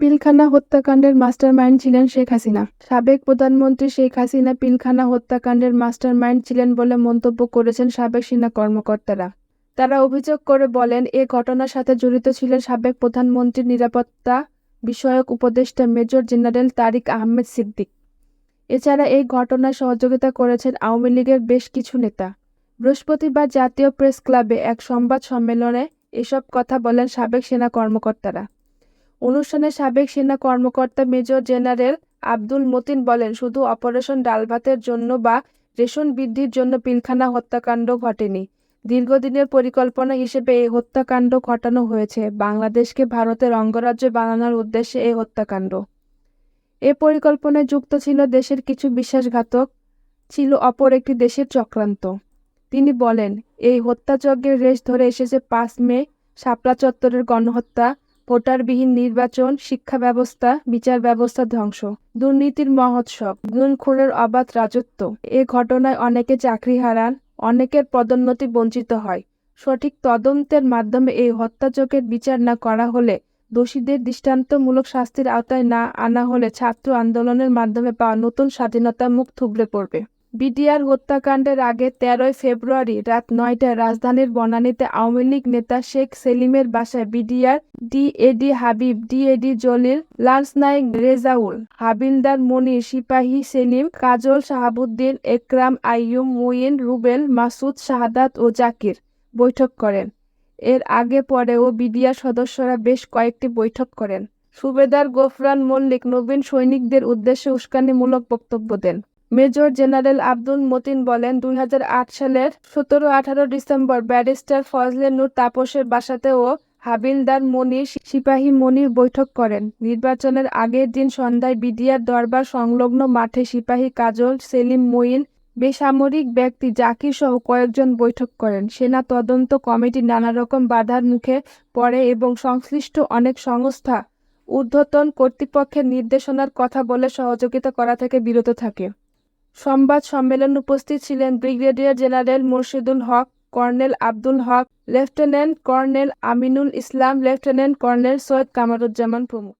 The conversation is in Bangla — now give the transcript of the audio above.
পিলখানা হত্যাকাণ্ডের মাস্টারমাইন্ড ছিলেন শেখ হাসিনা। সাবেক প্রধানমন্ত্রী শেখ হাসিনা পিলখানা হত্যাকাণ্ডের মাস্টারমাইন্ড ছিলেন বলে মন্তব্য করেছেন সাবেক সেনা কর্মকর্তারা। তারা অভিযোগ করে বলেন, এ ঘটনার সাথে জড়িত ছিলেন সাবেক প্রধানমন্ত্রীর নিরাপত্তা বিষয়ক উপদেষ্টা মেজর জেনারেল তারিক আহমেদ সিদ্দিক। এছাড়া এই ঘটনায় সহযোগিতা করেছেন আওয়ামী লীগের বেশ কিছু নেতা। বৃহস্পতিবার জাতীয় প্রেস ক্লাবে এক সংবাদ সম্মেলনে এসব কথা বলেন সাবেক সেনা কর্মকর্তারা। অনুষ্ঠানে সাবেক সেনা কর্মকর্তা মেজর জেনারেল আব্দুল মতিন বলেন, শুধু অপারেশন ডালভাতের জন্য বা রেশন বৃদ্ধির জন্য পিলখানা হত্যাকাণ্ড ঘটেনি। দীর্ঘদিনের পরিকল্পনা হিসেবে এই হত্যাকাণ্ড ঘটানো হয়েছে। বাংলাদেশকে ভারতের অঙ্গরাজ্য বানানোর উদ্দেশ্যে এই হত্যাকাণ্ড। এ পরিকল্পনায় যুক্ত ছিল দেশের কিছু বিশ্বাসঘাতক, ছিল অপর একটি দেশের চক্রান্ত। তিনি বলেন, এই হত্যাযজ্ঞের রেশ ধরে এসেছে পাঁচ মে, শাপলা চত্বরের গণহত্যা ভোটারবিহীন নির্বাচন, শিক্ষা ব্যবস্থা, বিচার ব্যবস্থা ধ্বংস, দুর্নীতির মহোৎসব গুণ খুনের অবাধ রাজত্ব। এ ঘটনায় অনেকে চাকরি হারান, অনেকের পদোন্নতি বঞ্চিত হয়। সঠিক তদন্তের মাধ্যমে এই হত্যাযজ্ঞের বিচার না করা হলে দোষীদের দৃষ্টান্তমূলক শাস্তির আওতায় না আনা হলে ছাত্র আন্দোলনের মাধ্যমে পাওয়া নতুন স্বাধীনতা মুখ থুবড়ে পড়বে। বিডিআর হত্যাকাণ্ডের আগে তেরোই ফেব্রুয়ারি রাত নয়টায় রাজধানীর বনানীতে আওয়ামী লীগ নেতা শেখ সেলিমের বাসায় BDR DAD Habib, DAD Jalil lance naik Rezaul, havildar Monir সিপাহী সেলিম, কাজল শাহাবুদ্দিন, একরাম আইয়ুম মুইন, রুবেল, মাসুদ, শাহাদাত ও জাকির বৈঠক করেন। এর আগে পরেও বিডিআর সদস্যরা বেশ কয়েকটি বৈঠক করেন। সুবেদার গোফরান মল্লিক নবীন সৈনিকদের উদ্দেশ্যে উস্কানিমূলক বক্তব্য দেন। মেজর জেনারেল আব্দুল মতিন বলেন, দুই হাজার আট সালের সতেরো আঠারো ডিসেম্বর ব্যারিস্টার ফজলে নূর তাপসের বাসাতে ও হাবিলদার মনির সিপাহী মনির বৈঠক করেন। নির্বাচনের আগের দিন সন্ধ্যায় বিডিআর দরবার সংলগ্ন মাঠে সিপাহী কাজল সেলিম মঈন, বেসামরিক ব্যক্তি জাকির সহ কয়েকজন বৈঠক করেন। সেনা তদন্ত কমিটি নানা রকম বাধার মুখে পড়ে এবং সংশ্লিষ্ট অনেক সংস্থা ঊর্ধ্বতন কর্তৃপক্ষের নির্দেশনার কথা বলে সহযোগিতা করা থেকে বিরত থাকে। সংবাদ সম্মেলন উপস্থিত ছিলেন brigadier general Murshidul Haque, colonel Abdul Haque, lieutenant colonel Aminul Islam, lieutenant colonel Syed Kamaruzzaman প্রমুখ।